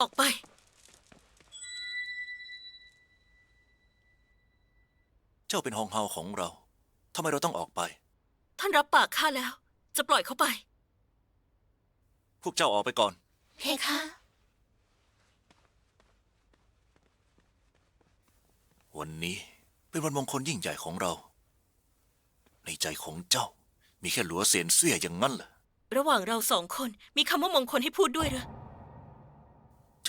ออกไป เจ้าเป็นฮองเฮาของเรา ทำไมเราต้องออกไป ท่านรับปากข้าแล้ว จะปล่อยเขาไป พวกเจ้าออกไปก่อน เพคะวันนี้เป็นวันมงคลยิ่งใหญ่ของเรา ในใจของเจ้า มีแค่หลัวเสียนเสื้ออย่างนั้นเหรอ ระหว่างเราสองคนมีคำว่ามงคลให้พูดด้วยเหรอเ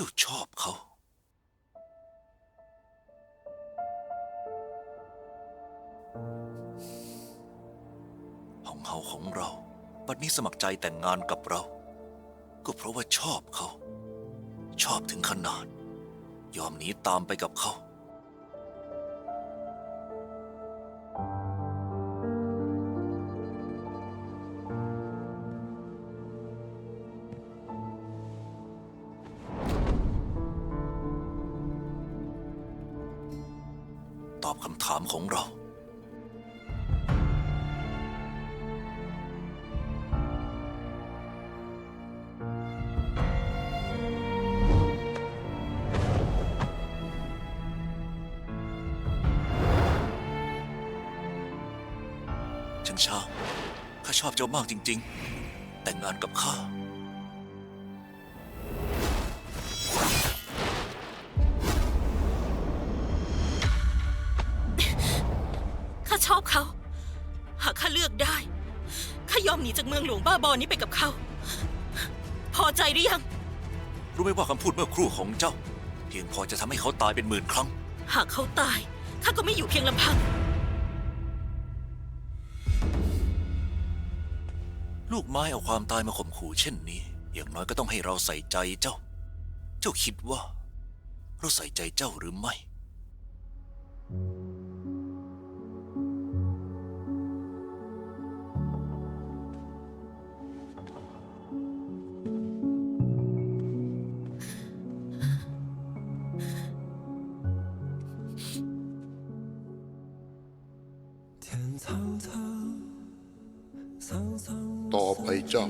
จ้าชอบเขา ของเฮาของเราบัดนี้สมัครใจแต่งงานกับเรา ก็เพราะว่าชอบเขา ชอบถึงขนาด ยอมหนีตามไปกับเขา อบคำถามของเราฉันชอบข้าชอบเจ้ามากจริง ๆ แต่งงานกับข้า ชอบเขา หากข้าเลือกได้ ข้ายอมหนีจากเมืองหลวงบ้าบอนี้ไปกับเขา พอใจหรือยัง รู้ไหมว่าคำพูดเมื่อครู่ของเจ้า เพียงพอจะทำให้เขาตายเป็นหมื่นครั้ง หากเขาตาย ข้าก็ไม่อยู่เพียงลำพัง ลูกไม้เอาความตายมาข่มขู่เช่นนี้ อย่างน้อยก็ต้องให้เราใส่ใจเจ้า เจ้าคิดว่า เราใส่ใจเจ้าหรือไม่ เจ้า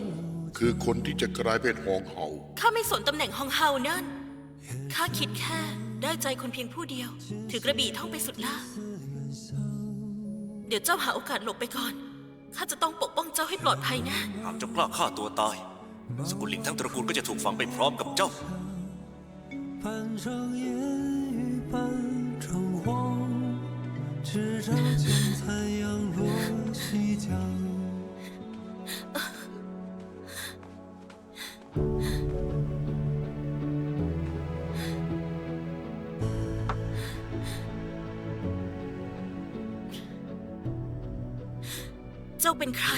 คือคนที่จะกลายเป็นหองเห่า ข้าไม่สนตำแหน่งฮองเฮานั่น ข้าคิดแค่ได้ใจคนเพียงผู้เดียว ถือกระบี่ท่องไปสุดล่า เดี๋ยวเจ้าหาโอกาสหลบไปก่อน ข้าจะต้องปกป้องเจ้าให้ปลอดภัยนะ หากเจ้ากล้าฆ่าตัวตาย สกุลหลิงทั้งตระกูลก็จะถูกฝังไปพร้อมกับเจ้า 半生烟雨半城黄，只照见残阳 เป็นใคร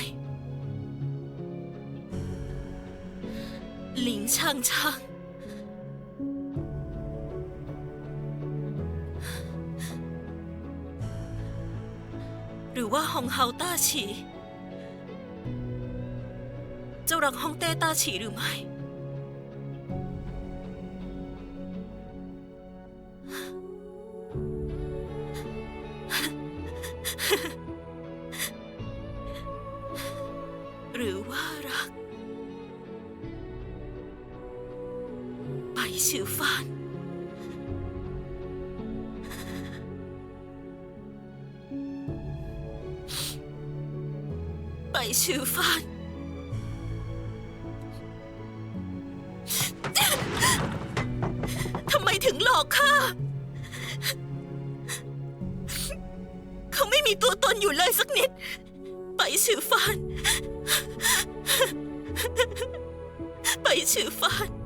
หลิงช่างช่างหรือว่าฮองเฮาต้าฉี เจ้ารักฮองเต้ต้าฉีหรือไม่ ไปชื่อฟาน ไปชื่อฟาน ทำไมถึงหลอกข้า เขาไม่มีตัวตนอยู่เลยสักนิด ไปชื่อฟาน ไปชื่อฟาน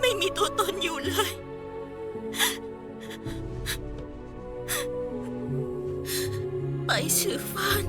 ไม่มีตัวตนอยู่เลย ไปชื่อฟาน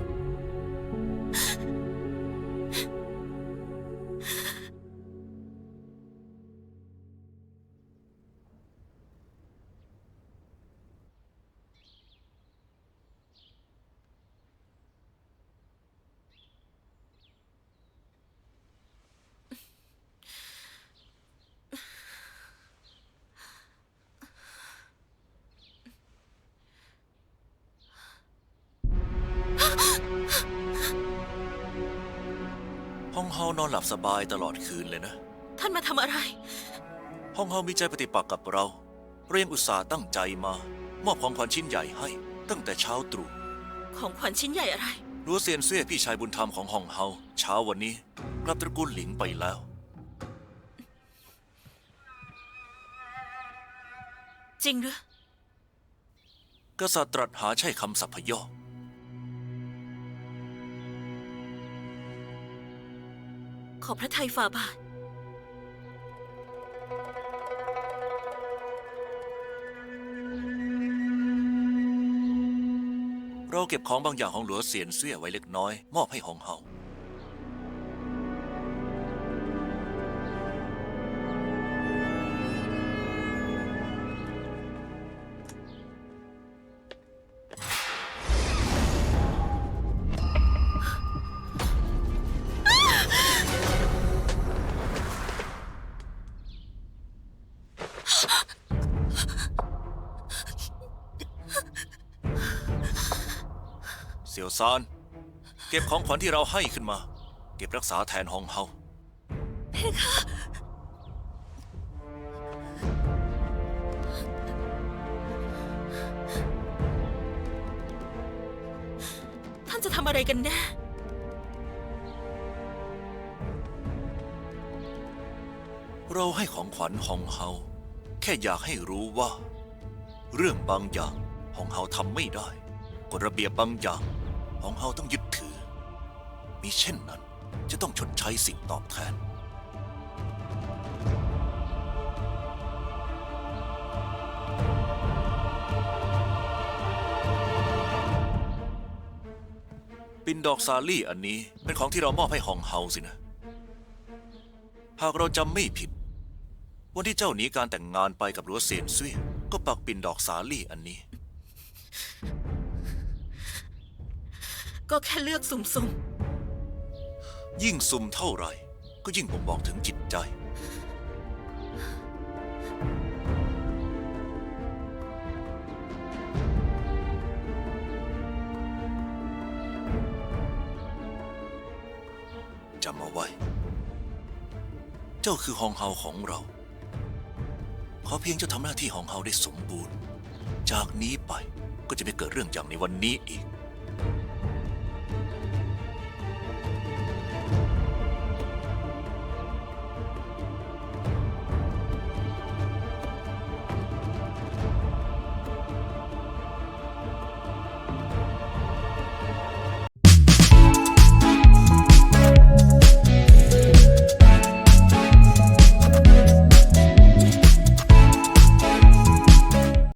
เฮานอนหลับสบายตลอดคืนเลยนะ ท่านมาทำอะไร ห้องเฮามีใจปฏิปักษ์กับเรา เรายังอุตส่าห์ตั้งใจมา มอบของขวัญชิ้นใหญ่ให้ ตั้งแต่เช้าตรู่ของขวัญชิ้นใหญ่อะไร รัวเซียนเซี่ยพี่ชายบุญธรรมของห้องเฮาเช้าวันนี้ กลับตระกูลหลิงไปแล้ว จริงหรือ กษัตริย์ตรัสหาใช่คำสัพพยอ ขอพระทัยฝ่าบาท เราเก็บของบางอย่างของหลัวเสียนเสี้ยไว้เล็กน้อย มอบให้หงเฮา เสี่ยวซาน เก็บของขวัญที่เราให้ขึ้นมา เก็บรักษาแทนห้องเฮาท่านจะทำอะไรกันแน่เราให้ของขวัญห้องเฮาแค่อยากให้รู้ว่า เรื่องบางอย่างห้องเฮาทำไม่ได้กฎระเบียบบางอย่าง ห้องเฮาต้องยึดถือ มิเช่นนั้นจะต้องชดใช้สิ่งตอบแทน ปินดอกซาลี่อันนี้เป็นของที่เรามอบให้หองเฮาสินะ หากเราจำไม่ผิด วันที่เจ้าหนีการแต่งงานไปกับหลัวเซียนซุยก็ปักปินดอกสาลี่อันนี้ ก็แค่เลือกสุ่มยิ่งซุ่มเท่าไหร่ ก็ยิ่งบ่งบอกถึงจิตใจ จำเอาไว้ เจ้าคือฮองเฮาของเรา ขอเพียงเจ้าทำหน้าที่ฮองเฮาได้สมบูรณ์ จากนี้ไปก็จะไม่เกิดเรื่องอย่างในวันนี้อีก